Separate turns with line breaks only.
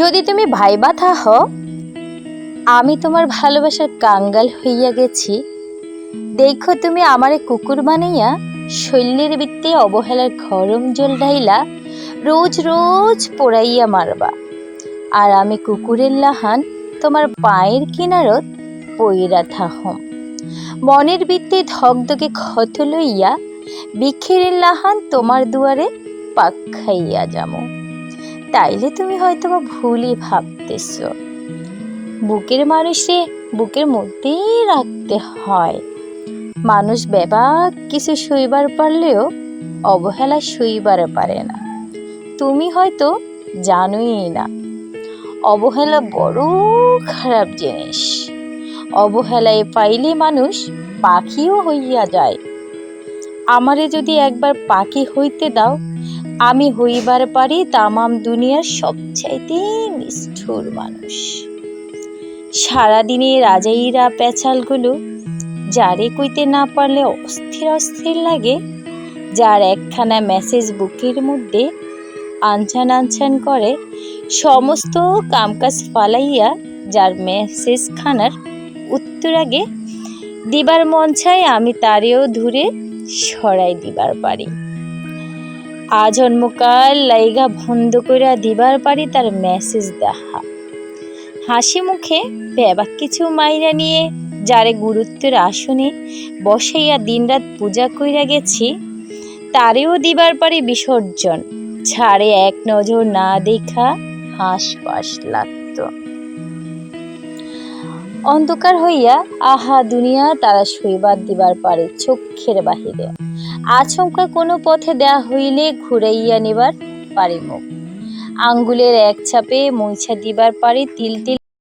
যদি তুমি ভাইবা থাহ আমি তোমার ভালোবাসার কাঙ্গাল হইয়া গেছি। দেখো তুমি আমারে কুকুর বানাইয়া শৈল্যের বৃত্তে অবহেলার গরম জল ঢাইলা রোজ রোজ পোড়াইয়া মারবা। আর আমি কুকুরের লাহান তোমার পায়ের কিনারত পইরা থাহম মনের বৃত্তে ধকধকে ক্ষত লইয়া বিক্ষেরের লাহান তোমার দুয়ারে পাক খাইয়া যামো। তাইলে তুমি হয়তো বা ভুলই ভাবতেছ। বুকের মানুষে বুকের মধ্যেই রাখতে হয়। মানুষ বেবাক কিছু শুইবার পারলেও অবহেলা শুইবার পারে না। তুমি হয়তো জানোই না। অবহেলা বড় খারাপ জিনিস। অবহেলায় পাইলে মানুষ পাখিও হইয়া যায়। আমারে যদি একবার পাখি হইতে দাও আমি হইবার পারি তামাম দুনিয়ার সবচাইতে নিষ্ঠুর মানুষ। সারাদিনে রাজাইরা পেঁচালগুলো যারে কইতে না পারলে অস্থির অস্থির লাগে, যার একখানা মেসেজ বুকের মধ্যে আনছান আনছান করে, সমস্ত কামকাজ ফালাইয়া যার মেসেজ খানার উত্তর আগে দিবার মন চায় আমি তারেও ধরে সরাই দিবার পারি। আজন্মকাল লাইগা বন্ধ কইরা দিবার পারি তার মেসেজ দেখা। হাসি মুখে বেবাক কিছু মাইরা নিয়ে যারে গুরুত্বের আসনে বসাইয়া দিনরাত পূজা কইরা গেছি, তারেও দিবার পারি বিসর্জন। ছাড়ে এক নজর না দেখা হাঁসপাস লাগত। অন্ধকার হইয়া আহা দুনিয়া তারা শৈবাদ দিবার পারে চক্ষের বাহিরে। আচমকা কোনো পথে দেয়া হইলে ঘুরাইয়া নেবার পারে মুখ আঙ্গুলের এক চাপে মুইছা দিবার পারে তিল তিল